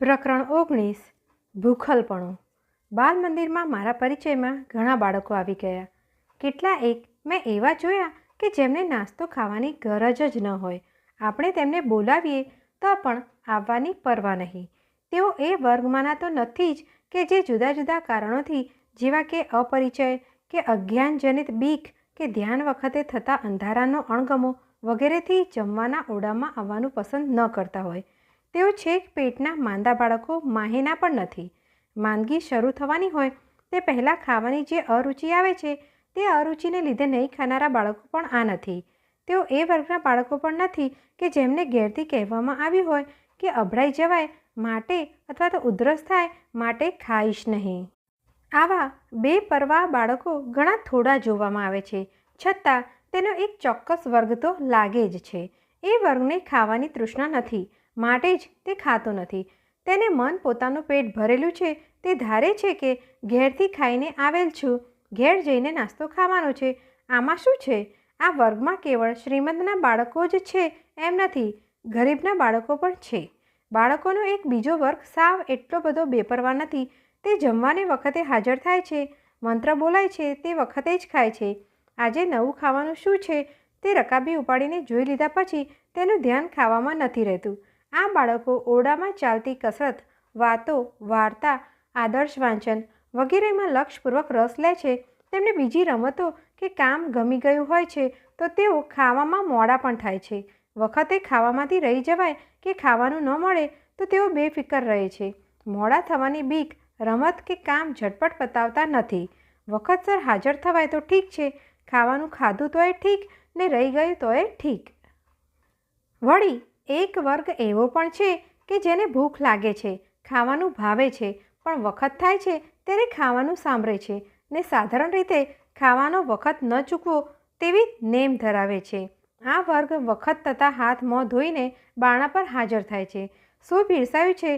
પ્રકરણ ઓગણીસ, ભૂખલપણું. બાલ મંદિરમાં મારા પરિચયમાં ઘણા બાળકો આવી ગયા. કેટલા એક, મેં એવા જોયા કે જેમને નાસ્તો ખાવાની ગરજ જ ન હોય. આપણે તેમને બોલાવીએ તો પણ આવવાની પરવા નહીં. તેઓ એ વર્ગમાંના તો નથી જ કે જે જુદા જુદા કારણોથી, જેવા કે અપરિચય કે અજ્ઞાનજનિત બીક કે ધ્યાન વખતે થતા અંધારાનો અણગમો વગેરેથી જમવાના ઓરડામાં આવવાનું પસંદ ન કરતા હોય. તેઓ છેક પેટના માંદા બાળકો માહેના પણ નથી. માંદગી શરૂ થવાની હોય તે પહેલાં ખાવાની જે અરુચિ આવે છે તે અરુચિને લીધે નહીં ખાનારા બાળકો પણ આ નથી. તેઓ એ વર્ગના બાળકો પણ નથી કે જેમને ઘેરથી કહેવામાં આવ્યું હોય કે અભડાઈ જવાય, માટે અથવા તો ઉધરસ થાય, માટે ખાઈશ નહીં. આવા બે પરવા બાળકો ઘણા થોડા જોવામાં આવે છે. છતાં તેનો એક ચોક્કસ વર્ગ તો લાગે જ છે. એ વર્ગને ખાવાની તૃષ્ણા નથી. માટે જ તે ખાતો નથી. તેને મન પોતાનું પેટ ભરેલું છે. તે ધારે છે કે ઘેરથી ખાઈને આવેલ છું. ઘેર જઈને નાસ્તો ખાવાનો છે. આમાં શું છે? આ વર્ગમાં કેવળ શ્રીમંતના બાળકો જ છે એમ નથી. ગરીબના બાળકો પણ છે. બાળકોનો એક બીજો વર્ગ સાવ એટલો બધો બેપરવા નથી. તે જમવાની વખતે હાજર થાય છે. મંત્ર બોલાય છે. તે વખતે જ ખાય છે. આજે નવું ખાવાનું શું છે? તે રકાબી ઉપાડીને જોઈ લીધા પછી તેનું ધ્યાન ખાવામાં નથી રહેતું. આ બાળકો ઓરડામાં ચાલતી કસરત, વાતો, વાર્તા, આદર્શ વાંચન વગેરેમાં લક્ષપૂર્વક રસ લે છે. તેમને બીજી રમતો કે કામ ગમી ગયું હોય છે તો તેઓ ખાવામાં મોડા પણ થાય છે. વખતે ખાવામાંથી રહી જવાય કે ખાવાનું ન મળે તો તેઓ બેફિકર રહે છે. મોડા થવાની બીક, રમત કે કામ ઝટપટ પતાવતા નથી. વખતસર હાજર થવાય તો ઠીક છે, ખાવાનું ખાધું તોય ઠીક ને રહી ગયું તોય ઠીક. વળી એક વર્ગ એવો પણ છે કે જેને ભૂખ લાગે છે, ખાવાનું ભાવે છે, પણ વખત થાય છે ત્યારે ખાવાનું સાંભળે છે ને સાધારણ રીતે ખાવાનો વખત ન ચૂકવો તેવી નેમ ધરાવે છે. આ વર્ગ વખત થતાં હાથ મોં ધોઈને બાણા પર હાજર થાય છે. શું પીરસાયું છે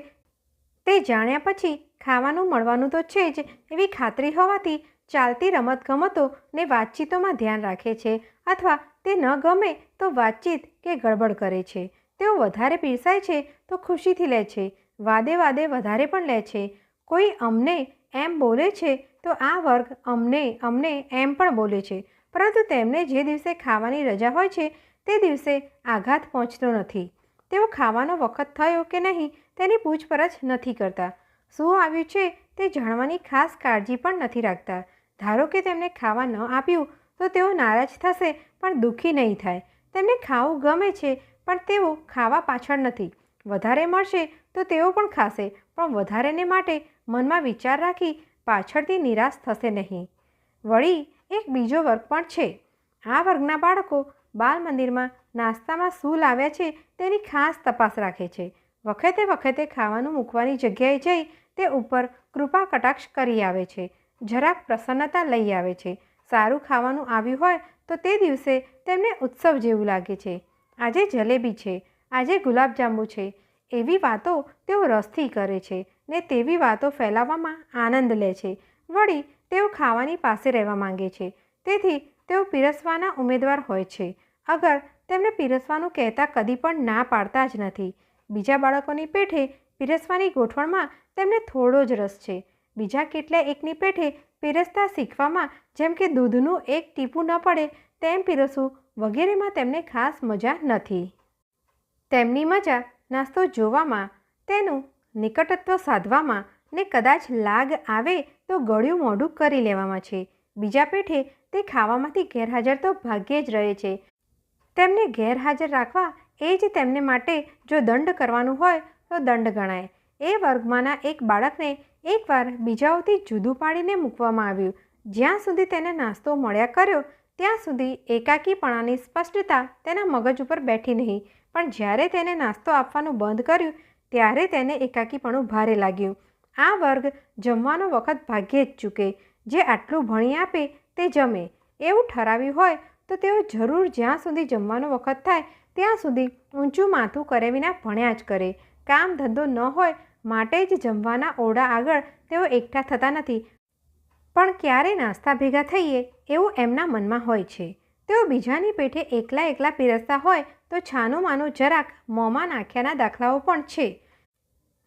તે જાણ્યા પછી ખાવાનું મળવાનું તો છે જ એવી ખાતરી હોવાથી ચાલતી રમતગમતો ને વાતચીતોમાં ધ્યાન રાખે છે અથવા તે ન ગમે તો વાતચીત કે ગડબડ કરે છે. તેઓ વધારે પીરસાય છે તો ખુશીથી લે છે, વાદે વાદે વધારે પણ લે છે. કોઈ અમને એમ બોલે છે તો આ વર્ગ અમને અમને એમ પણ બોલે છે. પરંતુ તેમને જે દિવસે ખાવાની રજા હોય છે તે દિવસે આઘાત પહોંચતો નથી. તેઓ ખાવાનો વખત થયો કે નહીં તેની પૂછપરછ નથી કરતા. શું આવ્યું છે તે જાણવાની ખાસ કાળજી પણ નથી રાખતા. ધારો કે તેમને ખાવા ન આપ્યું તો તેઓ નારાજ થશે પણ દુઃખી નહીં થાય. તેમને ખાવું ગમે છે પણ તેઓ ખાવા પાછળ નથી. વધારે મળશે તો તેઓ પણ ખાશે, પણ વધારેને માટે મનમાં વિચાર રાખી પાછળથી નિરાશ થશે નહીં. વળી એક બીજો વર્ગ પણ છે. આ વર્ગના બાળકો બાલ મંદિરમાં નાસ્તામાં શું લાવ્યા છે તેની ખાસ તપાસ રાખે છે. વખતે વખતે ખાવાનું મૂકવાની જગ્યાએ જઈ તે ઉપર કૃપા કટાક્ષ કરી આવે છે. જરાક પ્રસન્નતા લઈ આવે છે. સારું ખાવાનું આવ્યું હોય તો તે દિવસે તેમને ઉત્સવ જેવું લાગે છે. આજે જલેબી છે, આજે ગુલાબજાંબુ છે. એવી વાતો તેઓ રસથી કરે છે ને તેવી વાતો ફેલાવવામાં આનંદ લે છે. વળી તેઓ ખાવાની પાસે રહેવા માંગે છે. તેથી તેઓ પીરસવાના ઉમેદવાર હોય છે. અગર તેમને પીરસવાનું કહેતા કદી પણ ના પાડતા જ નથી. બીજા બાળકોની પેઠે પીરસવાની ગોઠવણમાં તેમને થોડો જ રસ છે. બીજા કેટલા એકની પેઠે પીરસતા શીખવામાં, જેમ કે દૂધનું એક ટીપું ન પડે, તેમ પીરસવું વગેરેમાં તેમને ખાસ મજા નથી. તેમની મજા નાસ્તો જોવામાં, તેનું નિકટત્વ સાધવામાં ને કદાચ લાગ આવે તો ગળ્યું મોઢું કરી લેવામાં છે. બીજા પેઠે તે ખાવામાંથી ગેરહાજર તો ભાગ્યે જ રહે છે. તેમને ગેરહાજર રાખવા એ જ તેમને માટે જો દંડ કરવાનું હોય તો દંડ ગણાય. એ વર્ગમાંના એક બાળકને એકવાર બીજાઓથી જુદું પાડીને મૂકવામાં આવ્યું. જ્યાં સુધી તેને નાસ્તો મળ્યા કર્યો, ત્યાં સુધી એકાકીપણાની સ્પષ્ટતા તેના મગજ ઉપર બેઠી નહીં. પણ જ્યારે તેને નાસ્તો આપવાનું બંધ કર્યું, ત્યારે તેને એકાકીપણું ભારે લાગ્યું. આ વર્ગ જમવાનો વખત ભાગ્યે જ ચૂકે. જે આટલું ભણી આપે તે જમે. એવું ઠરાવ્યું હોય તો તેઓ જરૂર જ્યાં સુધી જમવાનો વખત થાય, ત્યાં સુધી ઊંચું માથું કરે વિના ભણ્યા જ કરે. કામ ધંધો ન હોય માટે જ જમવાના ઓરડા આગળ તેઓ એકઠા થતા નથી. પણ ક્યારે નાસ્તા ભેગા થઈએ એવું એમના મનમાં હોય છે. તેઓ બીજાની પેઠે એકલા એકલા પીરસતા હોય તો છાનું માનું જરાક મોંમાં નાખ્યાના દાખલાઓ પણ છે.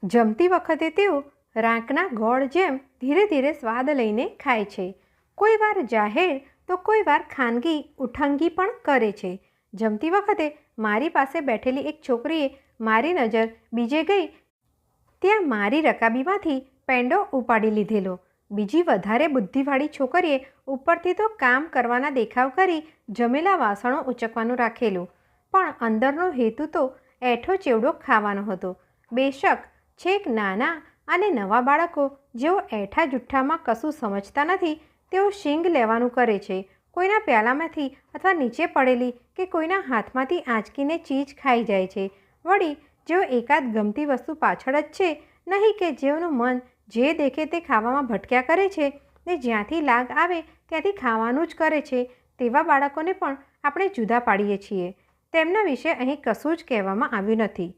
જમતી વખતે તેઓ રાંકના ગોળ જેમ ધીરે ધીરે સ્વાદ લઈને ખાય છે. કોઈ વાર જાહેર તો કોઈ વાર ખાનગી, ઉઠંગી પણ કરે છે. જમતી વખતે મારી પાસે બેઠેલી એક છોકરીએ મારી નજર બીજે ગઈ ત્યાં મારી રકાબીમાંથી પેંડો ઉપાડી લીધેલો. બીજી વધારે બુદ્ધિવાળી છોકરીએ ઉપરથી તો કામ કરવાના દેખાવ કરી જમેલા વાસણો ઉચકવાનું રાખેલું. પણ અંદરનો હેતુ તો એઠો ચેવડો ખાવાનો હતો. બેશક, છેક નાના અને નવા બાળકો જેઓ એઠા જુઠ્ઠામાં કશું સમજતા નથી, તેઓ શીંગ લેવાનું કરે છે. કોઈના પ્યાલામાંથી અથવા નીચે પડેલી કે કોઈના હાથમાંથી આંચકીને ચીજ ખાઈ જાય છે. વળી જેઓ એકાદ ગમતી વસ્તુ પાછળ જ છે, નહીં કે જેઓનું મન જે દેખે તે ખાવામાં ભટક્યા કરે છે, ને જ્યાંથી લાગ આવે ત્યાંથી ખાવાનું જ કરે છે, તેવા બાળકોને પણ આપણે જુદા પાડીએ છીએ. તેમના વિશે અહીં કશું જ કહેવામાં આવ્યું નથી.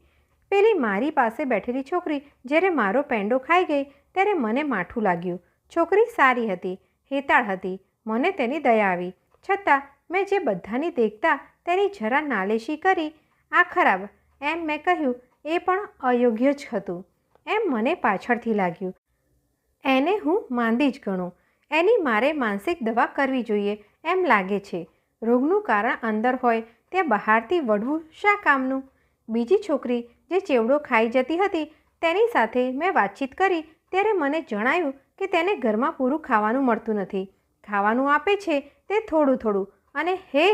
પેલી મારી પાસે બેઠેલી છોકરી જ્યારે મારો પેંડો ખાઈ ગઈ ત્યારે મને માઠું લાગ્યું. છોકરી સારી હતી, હેતાળ હતી, મને તેની દયા આવી. છતાં મેં જે બધાની દેખતા તેની જરા નાલેશી કરી, આ ખરાબ એમ મેં કહ્યું, એ પણ અયોગ્ય જ હતું. એમ મને પાછળથી લાગ્યું, એને હું માંદી જ ગણું. એની મારે માનસિક દવા કરવી જોઈએ એમ લાગે છે. રોગનું કારણ અંદર હોય, ત્યાં બહારથી વઢવું શા કામનું? બીજી છોકરી જે ચેવડો ખાઈ જતી હતી, તેની સાથે મેં વાતચીત કરી, ત્યારે મને જણાયું કે તેને ઘરમાં પૂરું ખાવાનું મળતું નથી. ખાવાનું આપે છે તે થોડું થોડું, અને હે,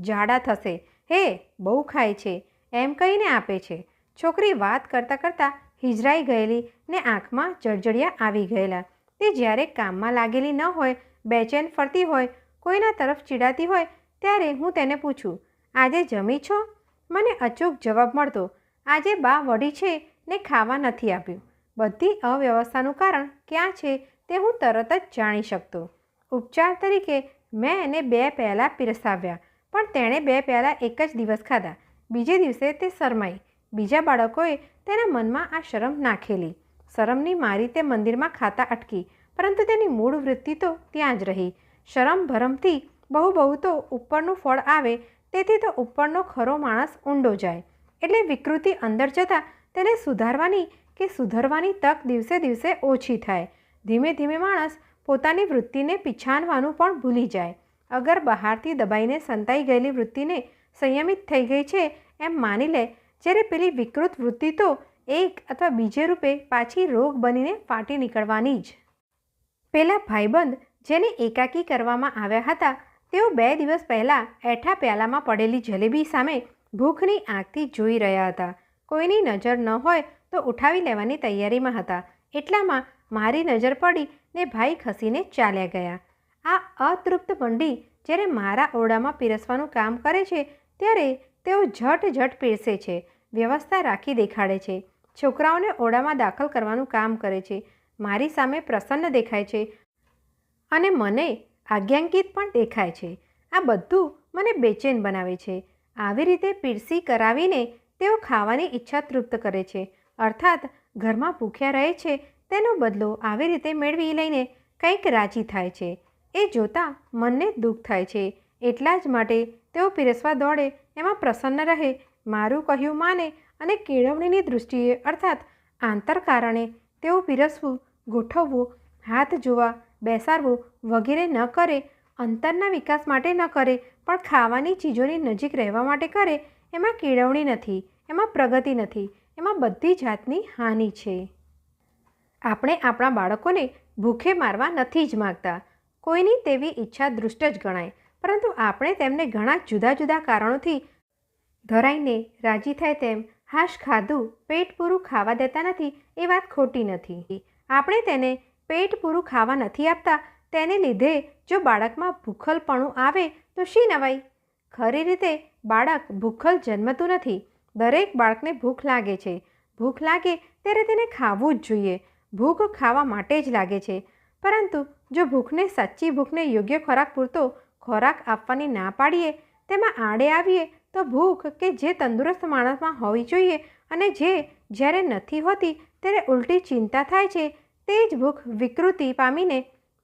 જાડા થશે. હે, બહુ ખાય છે. એમ કહીને આપે છે. છોકરી વાત કરતાં કરતાં હિજરાઈ ગયેલી ને આંખમાં જળજળિયા આવી ગયેલા. તે જ્યારે કામમાં લાગેલી ન હોય, બેચેન ફરતી હોય, કોઈના તરફ ચીડાતી હોય, ત્યારે હું તેને પૂછું, આજે જમી છો? મને અચૂક જવાબ મળતો, આજે બા વડી છે ને ખાવા નથી આપ્યું. બધી અવ્યવસ્થાનું કારણ ક્યાં છે તે હું તરત જ જાણી શકતો. ઉપચાર તરીકે મેં એને બે પહેલાં પીરસાવ્યા, પણ તેણે બે પહેલાં એક જ દિવસ ખાધા. બીજે દિવસે તે શરમાઈ. બીજા બાળકોએ તેના મનમાં આ શરમ નાખેલી. શરમની મારી તે મંદિરમાં ખાતા અટકી, પરંતુ તેની મૂળ વૃત્તિ તો ત્યાં જ રહી. શરમ ભરમથી બહુ બહુ તો ઉપરનું ફળ આવે, તેથી તો ઉપરનો ખરો માણસ ઊંડો જાય. એટલે વિકૃતિ અંદર જતાં તેને સુધારવાની કે સુધરવાની તક દિવસે દિવસે ઓછી થાય. ધીમે ધીમે માણસ પોતાની વૃત્તિને પીછાનવાનું પણ ભૂલી જાય. અગર બહારથી દબાઈને સંતાઈ ગયેલી વૃત્તિને સંયમિત થઈ ગઈ છે એમ માની લે. જ્યારે પેલી વિકૃત વૃત્તિ તો એક અથવા બીજે રૂપે પાછી રોગ બનીને ફાટી નીકળવાની જ. પેલા ભાઈબંધ જેને એકાકી કરવામાં આવ્યા હતા, તેઓ બે દિવસ પહેલાં એઠા પ્યાલામાં પડેલી જલેબી સામે ભૂખની આંખથી જોઈ રહ્યા હતા. કોઈની નજર ન હોય તો ઉઠાવી લેવાની તૈયારીમાં હતા. એટલામાં મારી નજર પડી ને ભાઈ ખસીને ચાલ્યા ગયા. આ અતૃપ્ત મંડી જ્યારે મારા ઓરડામાં પીરસવાનું કામ કરે છે ત્યારે તેઓ ઝટ ઝટ પીરસે છે, વ્યવસ્થા રાખી દેખાડે છે, છોકરાઓને ઓરડામાં દાખલ કરવાનું કામ કરે છે, મારી સામે પ્રસન્ન દેખાય છે અને મને આજ્ઞાંકિત પણ દેખાય છે. આ બધું મને બેચેન બનાવે છે. આવી રીતે પીરસી કરાવીને તેઓ ખાવાની ઈચ્છા તૃપ્ત કરે છે. અર્થાત, ઘરમાં ભૂખ્યા રહે છે તેનો બદલો આવી રીતે મેળવી લઈને કંઈક રાજી થાય છે. એ જોતાં મનને દુઃખ થાય છે. એટલા જ માટે તેઓ પીરસવા દોડે, એમાં પ્રસન્ન રહે, મારું કહ્યું માને અને કેળવણીની દૃષ્ટિએ અર્થાત આંતર કારણે તેઓ પીરસવું, ગોઠવવું, હાથ જોવા, બેસાડવું વગેરે ન કરે, અંતરના વિકાસ માટે ન કરે, પણ ખાવાની ચીજોની નજીક રહેવા માટે કરે, એમાં કેળવણી નથી, એમાં પ્રગતિ નથી, એમાં બધી જાતની હાનિ છે. આપણે આપણા બાળકોને ભૂખે મારવા નથી જ માગતા. કોઈની તેવી ઈચ્છા દૃષ્ટ જ ગણાય. પરંતુ આપણે તેમને ઘણા જુદા જુદા કારણોથી ધરાઈને રાજી થાય તેમ હાશ ખાધું, પેટ પૂરું ખાવા દેતા નથી એ વાત ખોટી નથી. આપણે તેને પેટ પૂરું ખાવા નથી આપતા, તેને લીધે જો બાળકમાં ભૂખલપણું આવે તો શી નવાઈ? ખરી રીતે બાળક ભૂખલ જન્મતું નથી. દરેક બાળકને ભૂખ લાગે છે. ભૂખ લાગે ત્યારે તેને ખાવું જ જોઈએ. ભૂખ ખાવા માટે જ લાગે છે. પરંતુ જો ભૂખને, સાચી ભૂખને યોગ્ય ખોરાક પૂરતો ખોરાક આપવાની ના પાડીએ, તેમાં આડે આવીએ તો ભૂખ કે જે તંદુરસ્ત માણસમાં હોવી જોઈએ અને જે જ્યારે નથી હોતી ત્યારે ઉલટી ચિંતા થાય છે, તે જ ભૂખ વિકૃતિ પામીને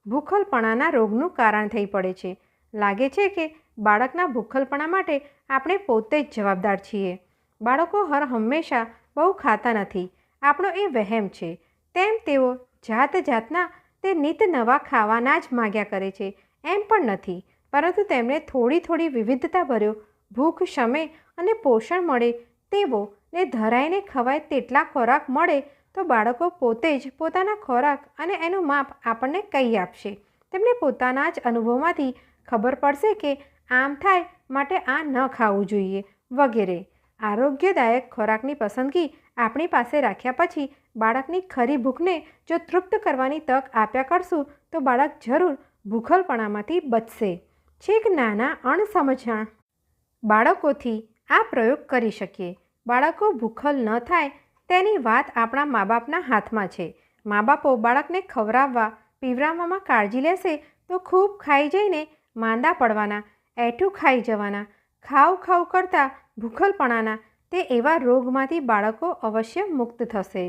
ભૂખલપણાના રોગનું કારણ થઈ પડે છે. લાગે છે કે બાળકના ભૂખલપણા માટે આપણે પોતે જ જવાબદાર છીએ. બાળકો હર હંમેશા બહુ ખાતા નથી. આપણો એ વહેમ છે. તેમ તેઓ જાત જાતના તે નિત નવા ખાવાના જ માગ્યા કરે છે. એમ પણ નથી. પરંતુ તેમને થોડી થોડી વિવિધતા ભર્યો ભૂખ, શમે અને પોષણ મળે તેવો ને ધરાઈને ખવાય તેટલા ખોરાક મળે તો બાળકો પોતે જ પોતાના ખોરાક અને એનું માપ આપણને કહી આપશે? તેમને પોતાના જ અનુભવમાંથી ખબર પડશે કે આમ થાય માટે આ ન ખાવું જોઈએ વગેરે. આરોગ્યદાયક ખોરાકની પસંદગી આપણી પાસે રાખ્યા પછી બાળકની ખરી ભૂખને જો તૃપ્ત કરવાની તક આપ્યા કરશું તો બાળક જરૂર ભૂખલપણામાંથી બચશે. છેક નાના અણસમજણ. બાળકોથી આ પ્રયોગ કરી શકીએ. બાળકો ભૂખલ ન થાય તેની વાત આપણા મા બાપના હાથમાં છે. મા બાપો બાળકને ખવડાવવા, પીવરાવવામાં કાળજી લેશે તો ખૂબ ખાઈ જઈને માંદા પડવાના, એઠું ખાઈ જવાના, ખાવ ખાવ કરતાં ભૂખલપણાના તે એવા રોગમાંથી બાળકો અવશ્ય મુક્ત થશે.